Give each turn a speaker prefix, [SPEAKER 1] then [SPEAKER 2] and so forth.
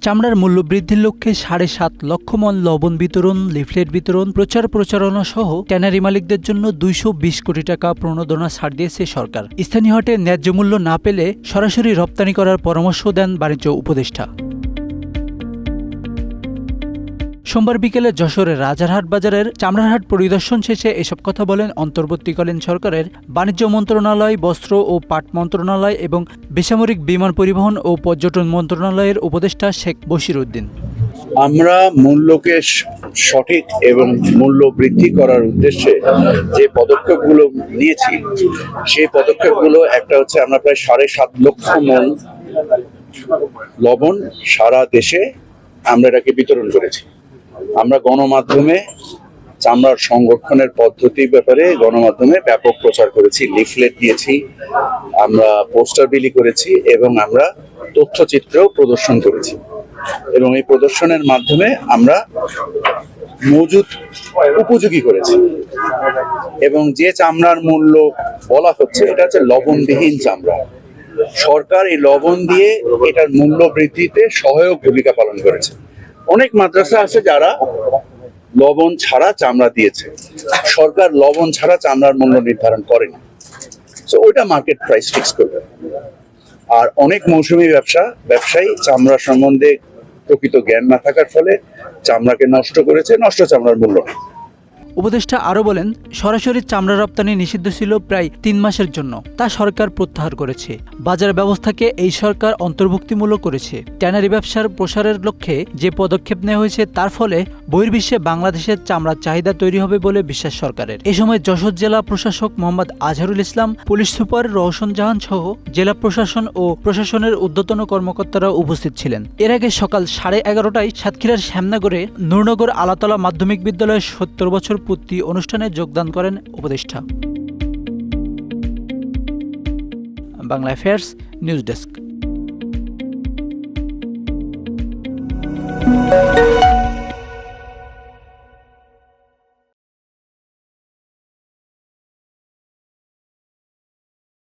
[SPEAKER 1] চামড়ার মূল্য বৃদ্ধির লক্ষ্যে সাড়ে সাত লক্ষ মন লবণ বিতরণ, লিফলেট বিতরণ, প্রচার প্রচারণা সহ ট্যানারি মালিকদের জন্য দুইশো বিশ কোটি টাকা প্রণোদনা ছাড় দিয়েছে সরকার। স্থানীয় হাটে ন্যায্য মূল্য না পেলে সরাসরি রপ্তানি করার পরামর্শ দেন বাণিজ্য উপদেষ্টা। সোমবার বিকেলে যশোরের রাজারহাট বাজারের চামড়ারহাট পরিদর্শন শেষে এসব কথা বলেন অন্তর্বর্তীকালীন সরকারের বাণিজ্য মন্ত্রণালয়, বস্ত্র ও পাট মন্ত্রণালয় এবং বেসামরিক বিমান পরিবহন ও পর্যটন মন্ত্রণালয়ের উপদেষ্টা শেখ বশির উদ্দিন।
[SPEAKER 2] আমরা মূল্যকে সঠিক এবং মূল্য বৃদ্ধি করার উদ্দেশ্যে যে পদক্ষেপগুলো নিয়েছি, সেই পদক্ষেপগুলো একটা হচ্ছে আমরা প্রায় সাড়ে সাত লক্ষ মন লবণ সারা দেশে আমরা এটাকে বিতরণ করেছি। আমরা গণমাধ্যমে চামড়ার সংরক্ষণের পদ্ধতির ব্যাপারে গণমাধ্যমে ব্যাপক প্রচার করেছি, লিফলেট দিয়েছি, আমরা পোস্টার বিলি করেছি এবং আমরা তথ্যচিত্রও প্রদর্শন করেছি। এবং এই প্রদর্শনের মাধ্যমে আমরা মজুদ উপযোগী করেছি। এবং যে চামড়ার মূল্য বলা হচ্ছে, এটা হচ্ছে লবণবিহীন চামড়া। সরকার এই লবণ দিয়ে এটার মূল্য বৃদ্ধিতে সহায়ক ভূমিকা পালন করেছে। অনেক মাদ্রাসা আছে যারা লবণ ছাড়া চামড়া দিয়েছে। সরকার লবণ ছাড়া চামড়ার মূল্য নির্ধারণ করেনি। তো ওইটা মার্কেট প্রাইস ফিক্স করবে। আর অনেক মৌসুমী ব্যবসা, ব্যবসায়ী চামড়া সম্বন্ধে প্রকৃত জ্ঞান না থাকার ফলে চামড়াকে নষ্ট করেছে, নষ্ট চামড়ার মূল্য।
[SPEAKER 1] উপদেষ্টা আরও বলেন, সরাসরি চামড়া রপ্তানি নিষিদ্ধ ছিল প্রায় তিন মাসের জন্য, তা সরকার প্রত্যাহার করেছে। বাজার ব্যবস্থাকে এই সরকার অন্তর্ভুক্তিমূলক করেছে। ট্যানারি ব্যবসার প্রসারের লক্ষ্যে যে পদক্ষেপ নেওয়া হয়েছে, তার ফলে বহির্বিশ্বে বাংলাদেশের চামড়ার চাহিদা তৈরি হবে বলে বিশ্বাস সরকারের। এ সময় যশোর জেলা প্রশাসক মোহাম্মদ আজহারুল ইসলাম, পুলিশ সুপার রওশন জাহান সহ জেলা প্রশাসন ও প্রশাসনের ঊর্ধ্বতন কর্মকর্তারা উপস্থিত ছিলেন। এর আগে সকাল সাড়ে এগারোটায় সাতক্ষীরার শ্যামনগরে নূরনগর আলাতলা মাধ্যমিক বিদ্যালয়ের সত্তর বছর পূর্তি অনুষ্ঠানে যোগদান করেন উপদেষ্টা। Bangla affairs news desk.